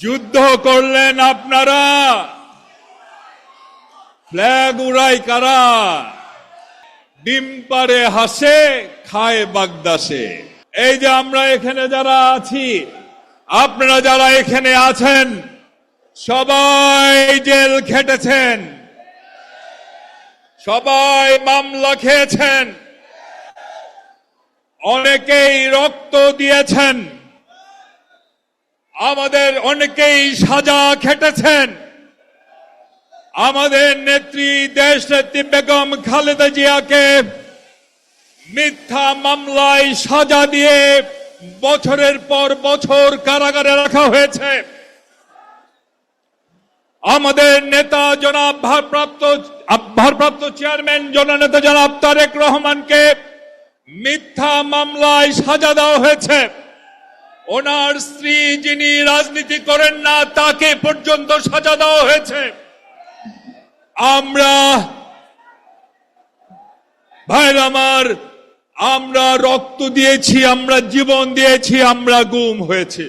যুদ্ধ করলেন আপনারা। ফ্ল্যাগ উড়াই কারা? ডিম পারে হাসে, খায় বাগদাসে। এই যে আমরা এখানে যারা আছি, আপনারা যারা এখানে আছেন, সবাই জেল খেটেছেন। সবাই মামলা খেয়েছেন। অনেকেই রক্ত দিয়েছেন। আমাদের অনেকেই সাজা খেটেছেন। আমাদের নেত্রী দেশ নেত্রী বেগম খালেদা জিয়াকে মিথ্যা মামলায় সাজা দিয়ে বছরের পর বছর কারাগারে রাখা হয়েছে। আমাদের নেতা জনাব ভারপ্রাপ্ত ভারপ্রাপ্ত চেয়ারম্যান জননেতা জনাব তারেক রহমানকে মিথ্যা মামলায় সাজা দেওয়া হয়েছে। ওনার স্ত্রী যিনি রাজনীতি করেন না, তাকে পর্যন্ত সাজা দেওয়া হয়েছে। আমরা ভাইর আমার, আমরা রক্ত দিয়েছি, আমরা জীবন দিয়েছি, আমরা গুম হয়েছি।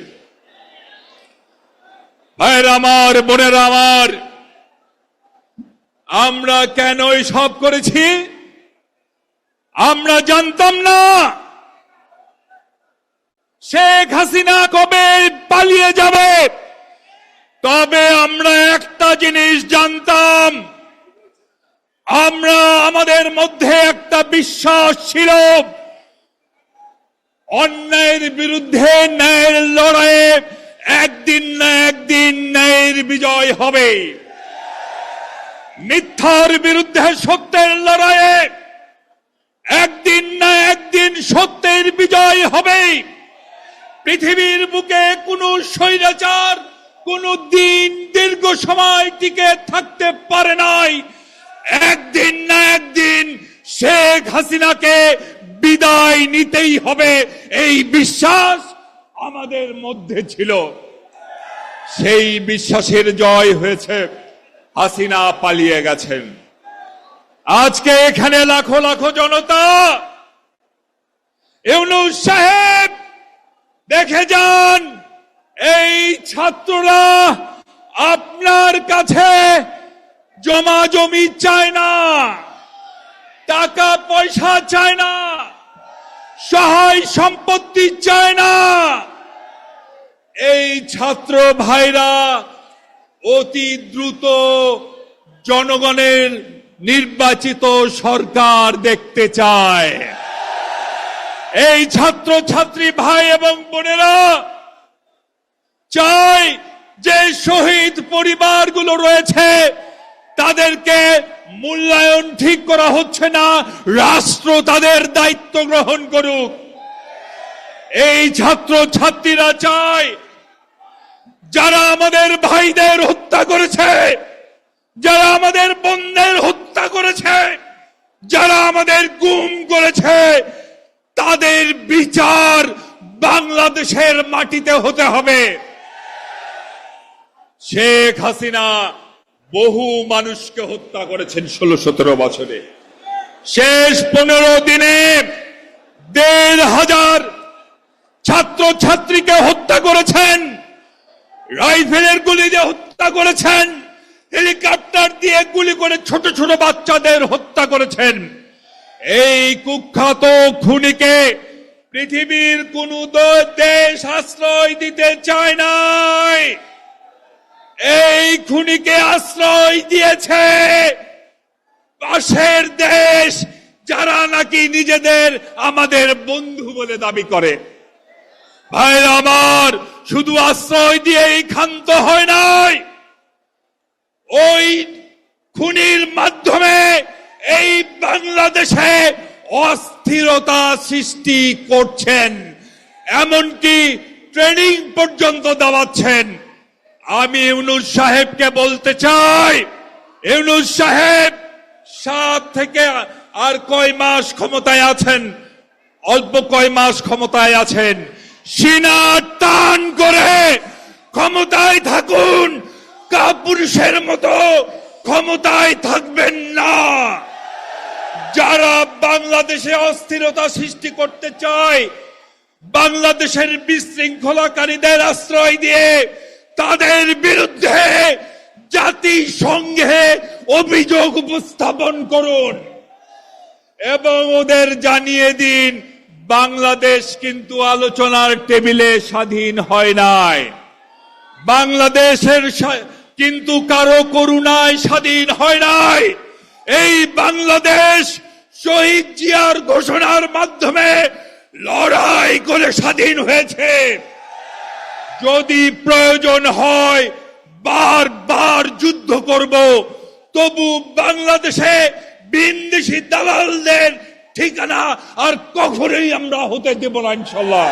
ভাইর আমার, বোনের আমার, আমরা কেন সব করেছি? আমরা জানতাম না। শেখ হাসিনা কবে পালিয়ে যাবে? তবে আমরা একটা জিনিস জানতাম। আমরা আমাদের মধ্যে একটা বিশ্বাস ছিল। অন্যায়ের বিরুদ্ধে ন্যায়ের লড়াইয়ে একদিন না একদিন ন্যায়ের বিজয় হবে। মিথ্যার বিরুদ্ধে সত্যের লড়াইয়ে একদিন না একদিন সত্যের বিজয় হবে। পৃথিবীর বুকে কোন স্বৈরাচার, কোন দিন দীর্ঘ সময় টিকে থাকতে পারে নাই। একদিন না একদিন শেখ হাসিনাকে বিদায় নিতেই হবে, এই বিশ্বাস আমাদের মধ্যে ছিল। সেই বিশ্বাসের জয় হয়েছে, হাসিনা পালিয়ে গেছেন। আজকে এখানে লাখো লাখো জনতা, ইউনুস সাহেব দেখে যান, এই ছাত্ররা আপনার কাছে জমা জমি চায় না, টাকা পয়সা চায় না, সহায় সম্পত্তি চায় না। এই ছাত্র ভাইরা অতি দ্রুত জনগণের নির্বাচিত সরকার দেখতে চায়। এই ছাত্র ছাত্রী ভাই এবং বোনেরা, চাই যে শহীদ পরিবারগুলো রয়েছে, তাদেরকে মূল্যায়ন ঠিক করা হচ্ছে না, রাষ্ট্র তাদের দায়িত্ব গ্রহণ করুক। এই ছাত্র ছাত্রীরা চায় যারা আমাদের ভাইদের হত্যা করেছে, যারা আমাদের বোনদের হত্যা করেছে, যারা আমাদের গুম করেছে তাদের বিচার বাংলাদেশের মাটিতে হতে হবে। শেখ হাসিনা বহু মানুষকে হত্যা করেছেন ষোলো সতেরো বছরে। শেষ পনেরো দিনে দেড় হাজার ছাত্র ছাত্রীকে হত্যা করেছেন, রাইফেলের গুলি দিয়ে হত্যা করেছেন, হেলিকপ্টার দিয়ে গুলি করে ছোট ছোট বাচ্চাদের হত্যা করেছেন। এই কুখ্যাত খুনিকে পৃথিবীর কোন দেশ আশ্রয় দিতে চায় নাই। এই খুনিকে আশ্রয় দিয়েছে পাশের দেশ যারা নাকি নিজেদের আমাদের বন্ধু বলে দাবি করে। ভাই আমার, শুধু আশ্রয় দিয়েই ক্ষান্ত হয় নাই। ওই খুনির মাধ্যমে এই বাংলাদেশে অস্থিরতা সৃষ্টি করছেন, এমনকি ট্রেনিং পর্যন্ত দেওয়াচ্ছেন। আমি ইউনুস সাহেবকে বলতে চাই, ইউনুস সাহেব সাত থেকে আর কয় মাস ক্ষমতায় আছেন? অল্প কয় মাস ক্ষমতায় আছেন। সিনা টান করে ক্ষমতায় থাকুন, কাপুরুষের মতো ক্ষমতায় থাকবেন না। যারা বাংলাদেশে অস্থিরতা সৃষ্টি করতে চায়, বাংলাদেশের বিশৃঙ্খলাকারীদের আশ্রয় দিয়ে তাদের বিরুদ্ধে জাতিসংঘে অভিযোগ উপস্থাপন করুন। এবং ওদের জানিয়ে দিন, বাংলাদেশ কিন্তু আলোচনার টেবিলে স্বাধীন হয় নাই। বাংলাদেশের কিন্তু কারও করুণায় স্বাধীন হয় নাই। এই বাংলাদেশ শহীদ জিয়ার ঘোষণার মাধ্যমে লড়াই করে স্বাধীন হয়েছে। যদি প্রয়োজন হয়, বারবার যুদ্ধ করব, তবু বাংলাদেশে বিন্দেশি দালালদের ঠিকানা আর কখনোই আমরা হতে দেব না ইনশাল্লাহ